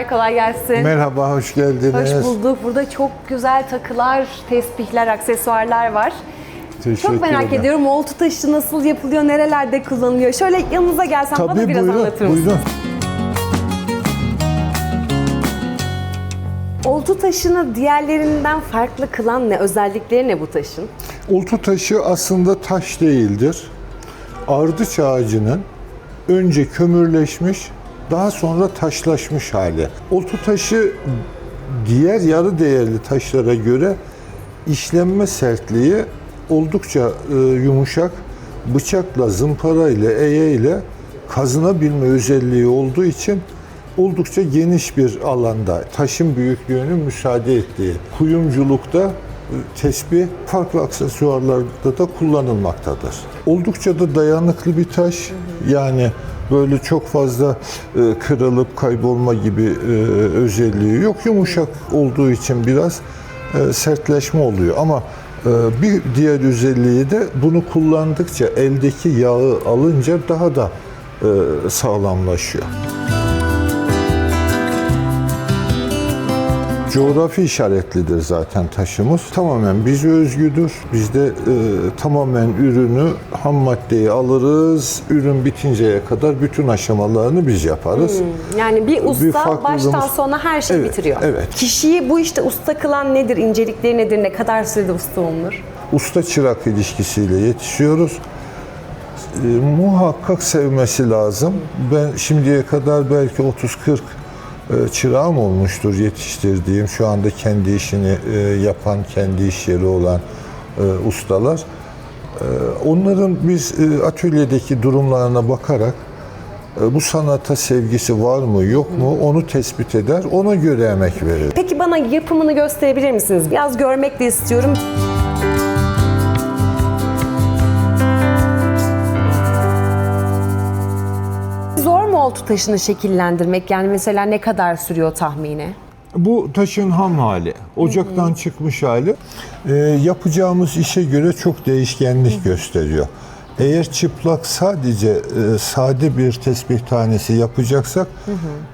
Merhabalar, kolay gelsin. Merhaba, hoş geldiniz. Hoş bulduk. Burada çok güzel takılar, tesbihler, aksesuarlar var. Teşekkür Çok merak ederim. ediyorum oltu taşı nasıl yapılıyor, nerelerde kullanılıyor? Şöyle yanınıza gelsem bana Tabii biraz buyurun, anlatır mısın? buyurun. Oltu taşını diğerlerinden farklı kılan ne? Özellikleri ne bu taşın? Oltu taşı aslında taş değildir. Ardıç ağacının önce kömürleşmiş, daha sonra taşlaşmış hali. Oltu taşı diğer yarı değerli taşlara göre işlenme sertliği oldukça e, yumuşak. Bıçakla, zımparayla, eğeyle kazınabilme özelliği olduğu için oldukça geniş bir alanda taşın büyüklüğünün müsaade ettiği kuyumculukta e, tesbih farklı aksesuarlarda da kullanılmaktadır. Oldukça da dayanıklı bir taş. Yani böyle çok fazla e, kırılıp kaybolma gibi e, özelliği yok. Yumuşak olduğu için biraz e, sertleşme oluyor ama e, bir diğer özelliği de bunu kullandıkça eldeki yağı alınca daha da e, sağlamlaşıyor. Coğrafi işaretlidir zaten taşımız. Tamamen bize özgüdür. Biz de e, tamamen ürünü, ham maddeyi alırız. Ürün bitinceye kadar bütün aşamalarını biz yaparız. Yani bir usta farklılığımız- baştan sona her şeyi Evet, bitiriyor. evet. Kişiyi bu işte usta kılan nedir? İncelikleri nedir? Ne kadar sürede usta olunur? Usta çırak ilişkisiyle yetişiyoruz. E, muhakkak sevmesi lazım. Ben şimdiye kadar belki 30-40 e, çırağım olmuştur yetiştirdiğim. Şu anda kendi işini e, yapan, kendi iş yeri olan e, ustalar. E, Onların biz e, atölyedeki durumlarına bakarak bu sanata sevgisi var mı yok mu onu tespit eder. Ona göre emek verir. Peki bana yapımını gösterebilir misiniz? Biraz görmek de istiyorum. Taşını şekillendirmek? Yani mesela ne kadar sürüyor tahmini? Bu taşın ham hali, ocaktan çıkmış hali e, yapacağımız işe göre çok değişkenlik gösteriyor. Eğer çıplak sadece e, sade bir tesbih tanesi yapacaksak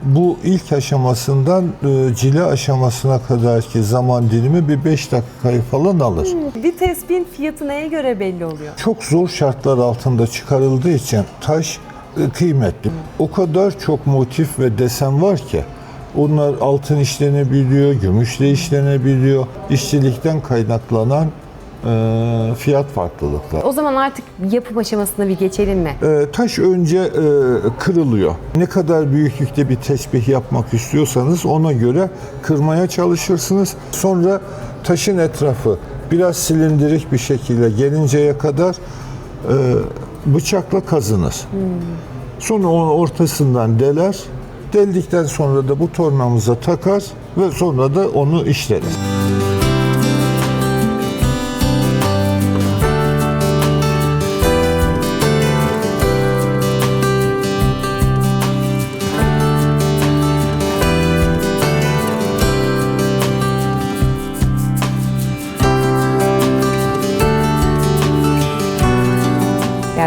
bu ilk aşamasından e, cile aşamasına kadarki zaman dilimi bir 5 dakikayı falan alır. Bir tespihin fiyatı neye göre belli oluyor? Çok zor şartlar altında çıkarıldığı için taş kıymetli. O kadar çok motif ve desen var ki onlar altın işlenebiliyor, gümüşle işlenebiliyor. İşçilikten kaynaklanan e, fiyat farklılıkları. O zaman artık yapım aşamasına bir geçelim mi? E, taş önce e, kırılıyor. Ne kadar büyüklükte bir tesbih yapmak istiyorsanız ona göre kırmaya çalışırsınız. Sonra taşın etrafı biraz silindirik bir şekilde gelinceye kadar e, bıçakla kazınır. Sonra onu ortasından deler. Deldikten sonra da bu tornamıza takar ve sonra da onu işleriz.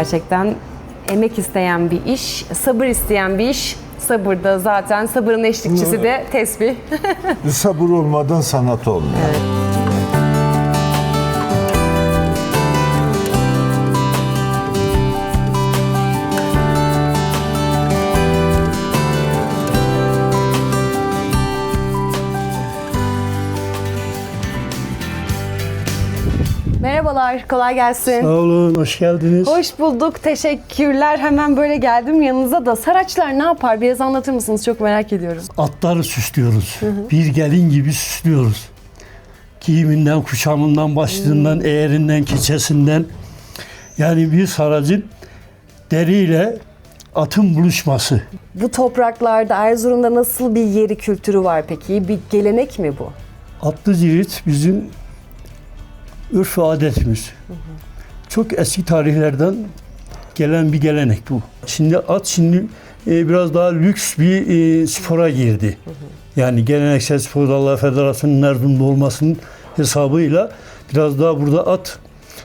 Gerçekten emek isteyen bir iş, sabır isteyen bir iş. Sabırda zaten sabırın eşlikçisi de tesbih. Sabır olmadan sanat olmuyor. Merhabalar, kolay gelsin. Sağ olun, hoş geldiniz. Hoş bulduk, teşekkürler. Hemen böyle geldim yanınıza da. Saraçlar ne yapar? Biraz anlatır mısınız? Çok merak ediyorum. Atları süslüyoruz. Bir gelin gibi süslüyoruz. Giyiminden, kuşamından, başlığından, eğerinden, keçesinden. Yani bir saracın deriyle atın buluşması. Bu topraklarda Erzurum'da nasıl bir yeri kültürü var peki? Bir gelenek mi bu? Atlı cirit bizim örf ve adetimiz. Çok eski tarihlerden gelen bir gelenek bu. Şimdi at şimdi e, biraz daha lüks bir e, spora girdi. Yani geleneksel spor dalları federasyonun Erzurum'da olmasının hesabıyla biraz daha burada at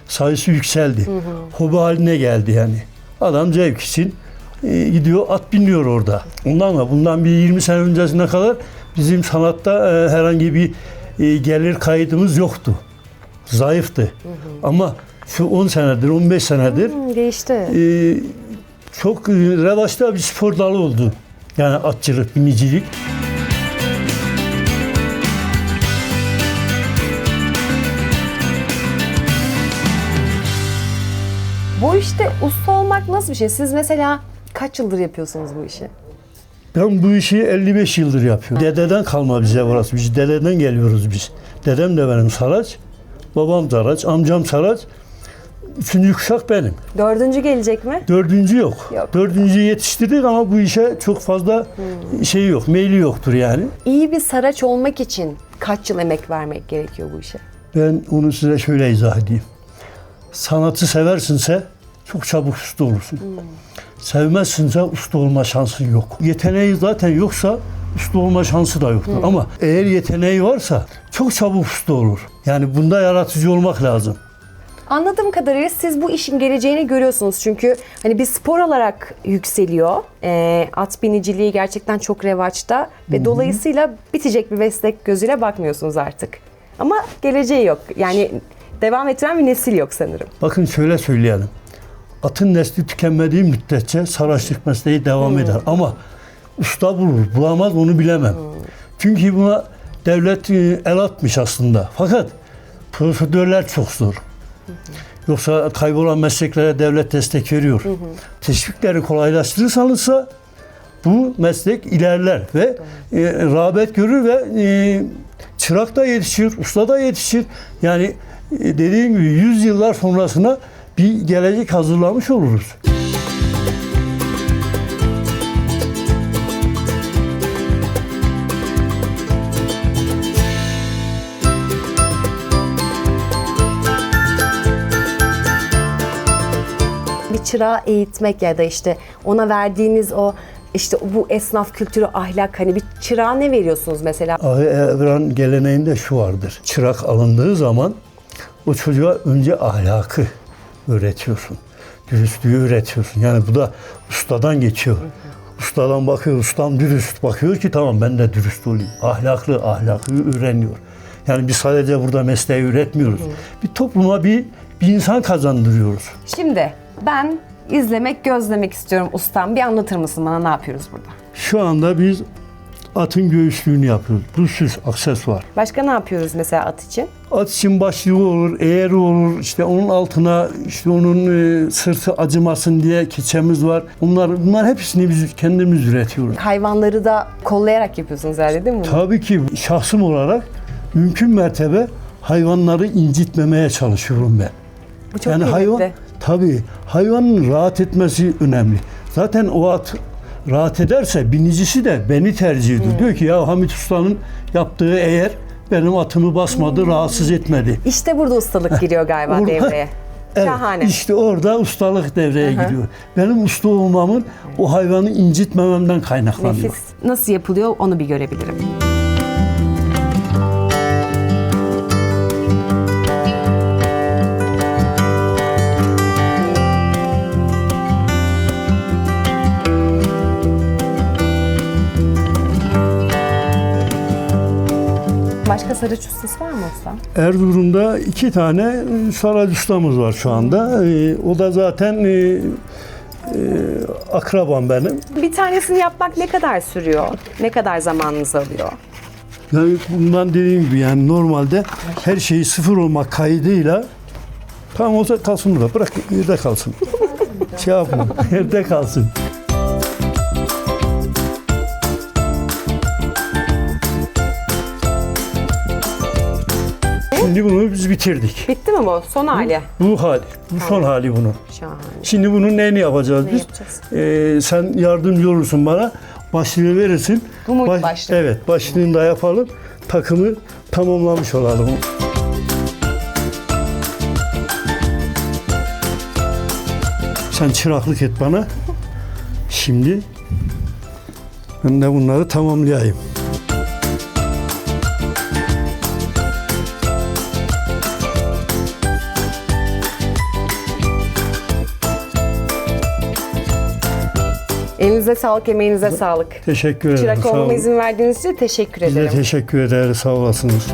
sayısı yükseldi. Hobi haline geldi yani. Adam zevk için e, gidiyor at biniyor orada. Ondan da bundan bir 20 sene öncesine kadar bizim sanatta e, herhangi bir e, gelir kaydımız yoktu. Zayıftı. Ama şu 10 senedir, 15 senedir Hmm, Değişti. e, çok e, revaçta bir spor dalı oldu. Yani atçılık, binicilik. Bu işte usta olmak nasıl bir şey? Siz mesela kaç yıldır yapıyorsunuz bu işi? Ben bu işi 55 yıldır yapıyorum. Dededen kalma bize burası. Biz dededen geliyoruz biz. Dedem de benim Saraç, babam Saraç, amcam Saraç. Üçüncü kuşak benim. Dördüncü gelecek mi? Dördüncü yok. Yok. Dördüncüyü yetiştirdik ama bu işe çok fazla şey yok, meyli yoktur yani. İyi bir saraç olmak için kaç yıl emek vermek gerekiyor bu işe? Ben onu size şöyle izah edeyim. Sanatı seversinse çok çabuk usta olursun. Sevmezsinse usta olma şansın yok. Yeteneği zaten yoksa usta olma şansı da yoktur. Ama eğer yeteneği varsa çok çabuk usta olur. Yani bunda yaratıcı olmak lazım. Anladığım kadarıyla siz bu işin geleceğini görüyorsunuz. Çünkü hani bir spor olarak yükseliyor. Ee, at biniciliği gerçekten çok revaçta ve dolayısıyla bitecek bir meslek gözüyle bakmıyorsunuz artık. Ama geleceği yok. Yani devam ettiren bir nesil yok sanırım. Bakın şöyle söyleyelim. Atın nesli tükenmediği müddetçe saraçlık mesleği devam eder. Ama usta bulur, bulamaz onu bilemem. Çünkü buna devlet e, el atmış aslında. Fakat prosedürler çok zor. Yoksa kaybolan mesleklere devlet destek veriyor. Teşvikleri kolaylaştırırsanızsa bu meslek ilerler ve e, rağbet görür ve e, çırak da yetişir, usta da yetişir. Yani e, dediğim gibi 100 yıllar sonrasına bir gelecek hazırlamış oluruz. Çırağı eğitmek ya da işte ona verdiğiniz o işte bu esnaf kültürü, ahlak hani bir çırağa ne veriyorsunuz mesela? Ahi Evran geleneğinde şu vardır. Çırak alındığı zaman o çocuğa önce ahlakı öğretiyorsun. Dürüstlüğü öğretiyorsun. Yani bu da ustadan geçiyor. Ustadan bakıyor, ustam dürüst. Bakıyor ki tamam ben de dürüst olayım. Ahlaklı, ahlakı öğreniyor. Yani biz sadece burada mesleği üretmiyoruz. Bir topluma bir, bir insan kazandırıyoruz. Şimdi ben izlemek, gözlemek istiyorum ustam. Bir anlatır mısın bana ne yapıyoruz burada? Şu anda biz atın göğüslüğünü yapıyoruz. Süs, aksesuar. Başka ne yapıyoruz mesela at için? At için başlığı olur, eğeri olur, işte onun altına işte onun e, sırtı acımasın diye keçemiz var. Bunlar bunlar hepsini biz kendimiz üretiyoruz. Hayvanları da kollayarak yapıyorsunuz herhalde değil mi? bunu? Tabii ki şahsım olarak mümkün mertebe hayvanları incitmemeye çalışıyorum ben. Bu çok yani kıymetli. hayvan tabii hayvanın rahat etmesi önemli. Zaten o at rahat ederse binicisi de beni tercih ediyor. Diyor ki ya Hamit Usta'nın yaptığı eğer benim atımı basmadı, rahatsız etmedi. İşte burada ustalık giriyor galiba Orada- devreye. Evet, Şahane. İşte orada ustalık devreye Hı hı. giriyor. Benim usta olmamın o hayvanı incitmememden kaynaklanıyor. Nefis. Nasıl yapılıyor onu bir görebilirim. Sarıç ustası var mı usta? Erzurum'da iki tane e, saray ustamız var şu anda. Ee, O da zaten e, e, akrabam benim. Bir tanesini yapmak ne kadar sürüyor? Ne kadar zamanınızı alıyor? Yani bundan dediğim gibi yani normalde her şeyi sıfır olmak kaydıyla tamam olsa kalsın burada. Bırak yerde kalsın. şey yapma. Yerde kalsın. Şimdi bunu biz bitirdik. Bitti mi bu? Son hali. Bu hali. Bu son hali bunun. Şahane. Şimdi bunun neyini yapacağız Ne biz? yapacağız? Ee, sen yardımcı olursun bana. Başlığı verirsin. Bu Baş- başlık? Evet. Başlığını da yapalım. Takımı tamamlamış olalım. Sen çıraklık et bana. Şimdi ben de bunları tamamlayayım. Elinize sağlık, emeğinize sağlık. Teşekkür ederim. Çırak olmama izin verdiğiniz için teşekkür Biz de ederim. teşekkür ederiz. Sağ olasınız.